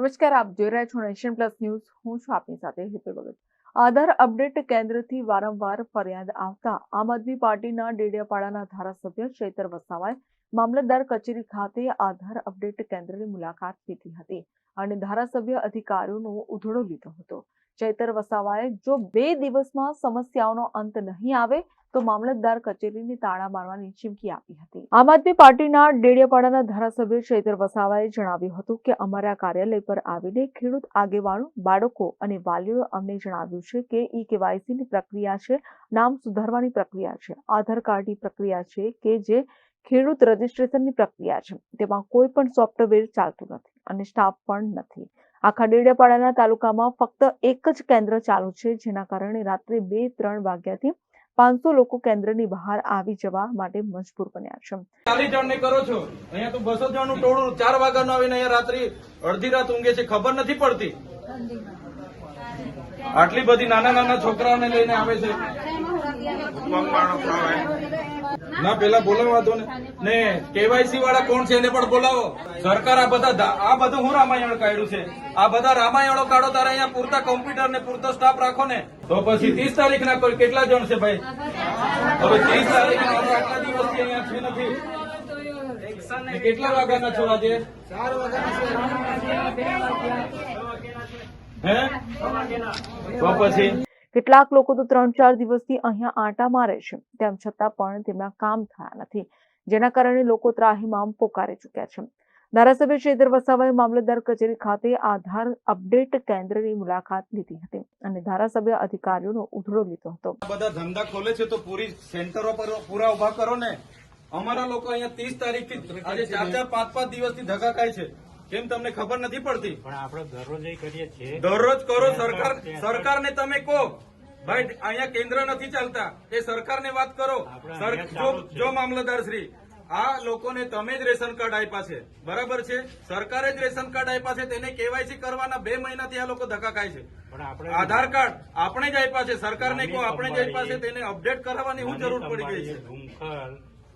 નમસ્કાર, આપ જોઈ રહ્યા છો નેશન પ્લસ ન્યૂઝ. હું છું આપની સાથે હેતુ ભગત. આધાર અપડેટ કેન્દ્રથી વારંવાર ફરિયાદ આવતા આમ આદમી પાર્ટીના ડેડિયાપાડાના ધારાસભ્ય ચૈતર વસાવાએ મામલતદાર કચેરી ખાતે આધાર અપડેટ કેન્દ્રની મુલાકાત લીધી હતી અને ધારાસભ્ય અધિકારીઓનો ઉધડો લીધો હતો. ચૈતર વસાવાએ જો બે દિવસમાં સમસ્યાઓનો અંત નહીં આવે તો મામલતદાર કચેરીને તાળા મારવાની ચીમકી આપી હતી. આમ આદમી પાર્ટીના ડેડિયાપાડાના ધારાસભ્ય ચૈતર વસાવાએ જણાવ્યું હતું કે અમારા કાર્યાલય પર આવીને ખેડૂત આગેવાનો, બાળકો અને વાલીઓએ અમને જણાવ્યું છે કે ઈ કેવાયસીની પ્રક્રિયા છે, નામ સુધારવાની પ્રક્રિયા છે, આધાર કાર્ડની પ્રક્રિયા છે કે જે ખેડૂત રજીસ્ટ્રેશનની પ્રક્રિયા છે. તેમાં કોઈ પણ સોફ્ટવેર ચાલતું નથી અને સ્ટાફ પણ નથી. આખા ડેડિયાપાડાના તાલુકામાં ફક્ત એક જ કેન્દ્ર ચાલુ છે, જેના કારણે રાત્રે બે ત્રણ વાગ્યાથી પાંચસો લોકો કેન્દ્રની બહાર આવી જવા માટે મજબૂર બન્યા છે. ચાલીસ જણ ને કરો છો? અહીંયા તો બસો જણનું ટોળું ચાર વાગ્યાનું આવીને અહીંયા રાત્રે અડધી રાત ઊંઘે છે. ખબર નથી પડતી. આટલી બધી નાના નાના છોકરાઓને લઈને આવે છે. ના પેલા બોલાવવા દો ને ને કેવાયસી વાળા કોણ છે એને પણ બોલાવો. સરકાર આ બધા આ બધું હું રામાયણ કાઢ્યું છે. આ બધા રામાયણો કાઢો તારે અહીંયા પૂરતા કોમ્પ્યુટર ને પૂરતો સ્ટાફ રાખો ને. તો પછી ત્રીસ તારીખ ના કોઈ કેટલા જણ છે ભાઈ? હવે ત્રીસ તારીખ આટલા દિવસ અહીંયા છે નથી. કેટલા વાગ્યાના છો આજે? હે? તો પછી? કેટલાક લોકો તો ત્રણ ચાર દિવસથી અહીંયા આંટા મારે છે. તેમ છતાં પણ તેમના કામ થયા નથી, જેના કારણે લોકો ત્રાહીમામ પોકારી ચૂક્યા છે. ધારાસભ્ય ચેતર વસાવાએ મામલતદાર કચેરી ખાતે આધાર અપડેટ કેન્દ્રની મુલાકાત લીધી હતી અને ધારાસભ્ય અધિકારીઓનો ઉધડો લીધો હતો. બધા ધંધા ખોલે છે તો પૂરી સેન્ટરો પર પૂરા ઊભા કરો ને. અમારા લોકો અહીંયા ત્રીસ તારીખથી, આજે ચાર ચાર પાંચ પાંચ દિવસથી ધક્કા ખાય છે. કેમ તમને ખબર નથી પડતી? પણ આપણે દરરોજ કરીએ છીએ. દરરોજ કરો સરકાર સરકારને તમે કહો. ભાઈ અહીંયા કેન્દ્ર નથી ચાલતા. એ સરકારને વાત કરો. જો મામલતદાર શ્રી આ લોકોને તમે જ રેશન કાર્ડ આપ્યા છે. બરાબર છે? સરકારે જ રેશન કાર્ડ આપ્યા છે. તેને કેવાયસી કરવાના બે મહિનાથી આ લોકો ધક્કા ખાય છે. આધાર કાર્ડ આપણે જ આપ્યા છે. સરકારને કહો આપણે જ આપ્યા છે. તેને અપડેટ કરાવવાની શું જરૂર પડી ગઈ છે.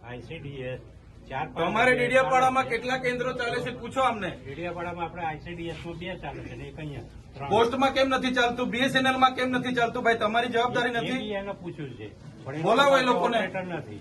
આઈસીડીએસ તમારે ડેડિયાપાડામાં કેટલા કેન્દ્રો ચાલે છે? પૂછો અમને. ડેડિયાપાડામાં આપણે આઈસીડીએસમાં બે ચાલે છે એક અહીંયા પોસ્ટમાં કેમ નથી ચાલતું? બીએસએનએલમાં કેમ નથી ચાલતું? ભાઈ તમારી જવાબદારી નથી? એને પૂછ્યું છે. બોલાવો એ લોકોને. નથી.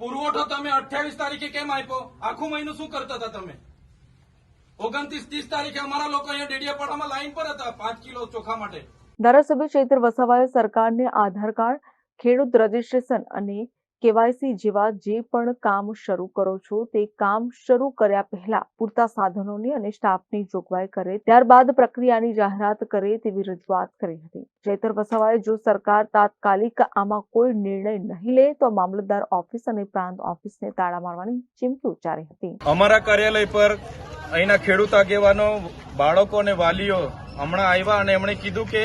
પુરવઠો તમે અઠ્યાવીસ તારીખે કેમ આપ્યો? આખું મહિનું શું કરતા હતા તમે? ઓગણત્રીસ ત્રીસ તારીખે અમારા લોકો અહીંયા ડેડિયાપાડામાં લાઈન પર હતા, પાંચ કિલો ચોખા માટે. ધારાસભ્ય ક્ષેત્ર વસાવાએ સરકારને આધાર કાર્ડ, ખેડૂત રજીસ્ટ્રેશન અને કેવાયસી જેવા જે પણ કામ શરૂ કરો છો, તે કામ શરૂ કર્યા પહેલા પૂરતા સાધનોની અને સ્ટાફની જોગવાઈ કરે, ત્યારબાદ પ્રક્રિયાની જાહેરાત કરે તેવી રજૂઆત કરી હતી. ચેતર વસાવાએ જો સરકાર તાત્કાલિક આમાં કોઈ નિર્ણય નહીં લે, તો મામલતદાર ઓફિસ અને પ્રાંત ઓફિસને તાળા મારવાની ચીમકી ઉચ્ચારી હતી. અમારા કાર્યાલય પર અહીંના ખેડૂત આગેવાનો, બાળકો અને વાલીઓ હમણાં આવ્યા અને એમણે કીધું કે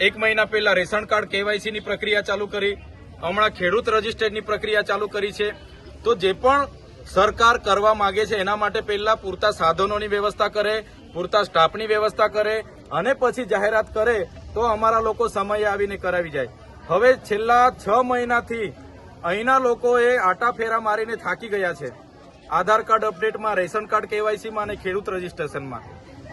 એક મહિના પહેલા રેશન કાર્ડ કેવાયસીની પ્રક્રિયા ચાલુ કરી. હમણાં ખેડૂત રજીસ્ટરની પ્રક્રિયા ચાલુ કરી છે. તો જે પણ સરકાર કરવા માંગે છે, એના માટે પહેલા પૂરતા સાધનોની વ્યવસ્થા કરે, પૂરતા સ્ટાફની વ્યવસ્થા કરે અને પછી જાહેરાત કરે તો અમારા લોકો સમયે આવીને કરાવી જાય. હવે છેલ્લા છ મહિનાથી અહીંના લોકોએ આટા ફેરા મારીને થાકી ગયા છે. આધાર કાર્ડ અપડેટમાં, રેશન કાર્ડ કેવાયસીમાં અને ખેડૂત રજીસ્ટ્રેશનમાં.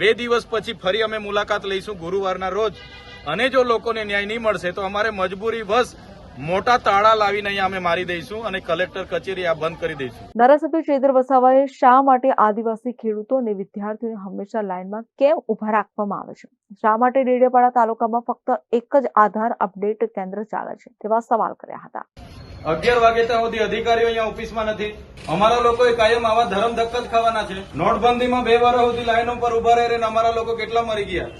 બે દિવસ પછી ફરી અમે મુલાકાત લઈશું ગુરુવારના રોજ. અને જો લોકોને ન્યાય નહીં મળશે તો અમારે મજબૂરી વશ મોટા તાળા લાવીને અહીંયા અમે મારી દઈશું અને કલેક્ટર કચેરી આ બંધ કરી દઈશું. ધારાસભ્ય શ્રીધર વસાવાએ શા માટે આદિવાસી ખેડૂતો અને વિદ્યાર્થીઓને હંમેશા લાઇનમાં કેમ ઊભા રાખવામાં આવે છે? શા માટે ડેડિયાપાડા તાલુકામાં ફક્ત એક જ આધાર અપડેટ કેન્દ્ર ચાલે છે તેવા સવાલ કર્યા હતા. અગિયાર વાગે ત્યાં સુધી અધિકારીઓ અહીંયા ઓફિસમાં નથી. અમારા લોકોએ કાયમ આવા ધરમ ધક્કા ખાવાના છે. નોટબંધીમાં બે વાર સુધી લાઈનો પર ઊભા રહે અમારા લોકો કેટલા મરી ગયા?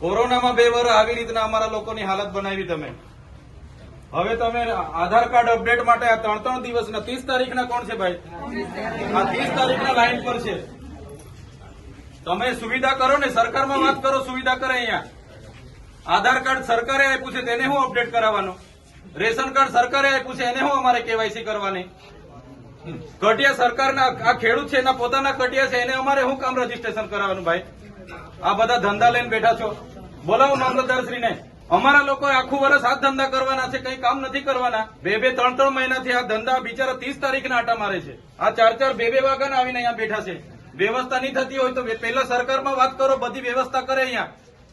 કોરોનામાં બે વાર આવી રીતના અમારા લોકોની હાલત બનાવી તમે. હવે તમે આધાર કાર્ડ અપડેટ માટે આ ત્રણ ત્રણ દિવસના ત્રીસ તારીખના કોણ છે ભાઈ? આ ત્રીસ તારીખના લાઈન પર છે. તમે સુવિધા કરો ને સરકારમાં વાત કરો, સુવિધા કરે અહીંયા. આધાર કાર્ડ સરકારે આપ્યું છે, તેને હું અપડેટ કરાવવાનું? રેશન કાર્ડ સરકારે આપ્યું છે, એને હું અમારે કેવાયસી કરવાની? કટિયા સરકારના આ ખેડૂત છે, એના પોતાના કટિયા છે, એને અમારે શું કામ રજીસ્ટ્રેશન કરાવવાનું ભાઈ? આ બધા ધંધા લઈને બેઠા છો. બોલાવો મામલતદારશ્રીને. અમારા લોકો આખું વર્ષ આ ધંધા કરવાના છે, કઈ કામ નથી કરવાના. બે બે, ત્રણ ત્રણ મહિનાથી આ ધંધા બિચારા ત્રીસ તારીખના આટા મારે છે. આ ચાર ચાર બે બે વાગ્યાના આવીને અહીંયા બેઠા છે. વ્યવસ્થા નહીં થતી હોય તો પહેલા સરકારમાં વાત કરો, બધી વ્યવસ્થા કરે અહીંયા.